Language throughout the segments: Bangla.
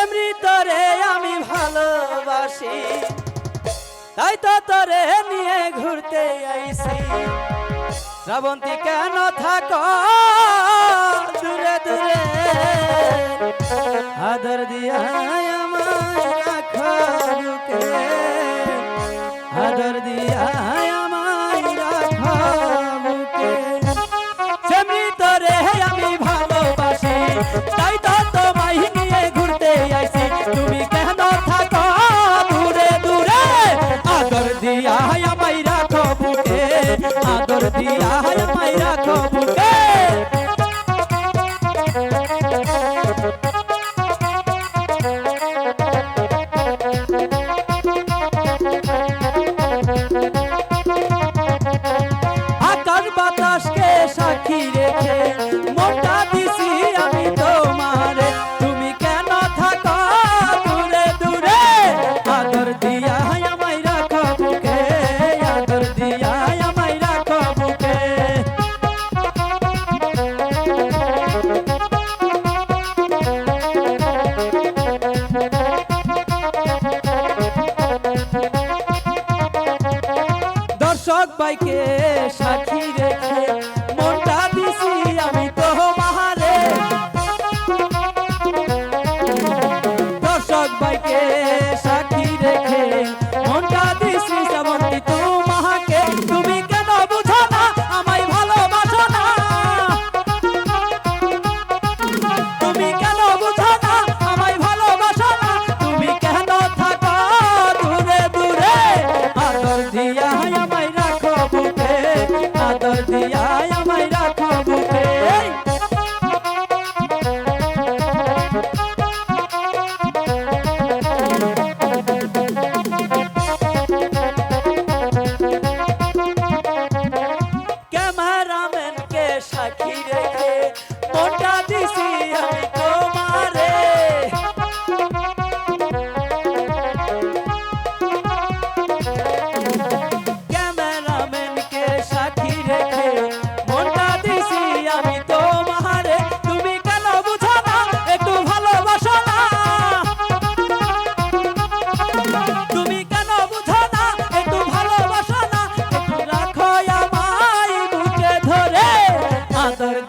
এমনি তরে আমি ভালোবাসি। তাই তো তরে নিয়ে ঘুরতে আইসি শ্রাবন্তী কেন থাক, দূরে দূরে। আদর দিয়া আমার রাখো আদর দিয়া আমার রাখো বুকে। সেমনি তরে আমি ভালোবাসি। কর দিয়া পাইরা কপুটে আকাশ বাতাসকে সাক্ষী সবাইকে সাক্ষী রেখে hashtag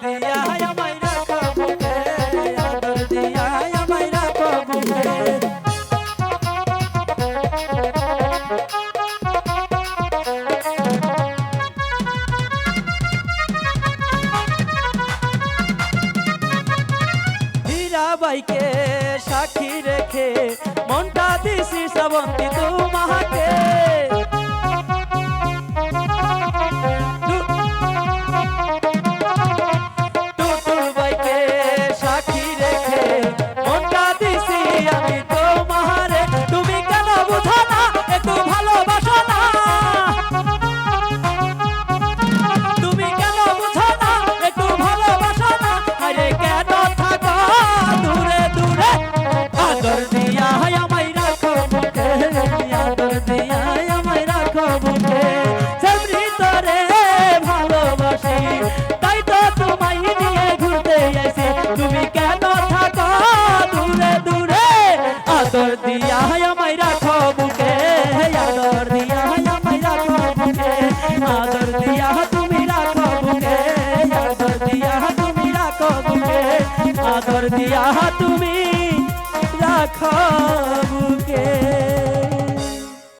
দিয়া আমায় রাখো বুকে আদর দিয়া আমায় সাক্ষী রেখে মনটা দিছি শ্রাবন্তী তুমি আদর দিয়া তুমি রাখো বুকে।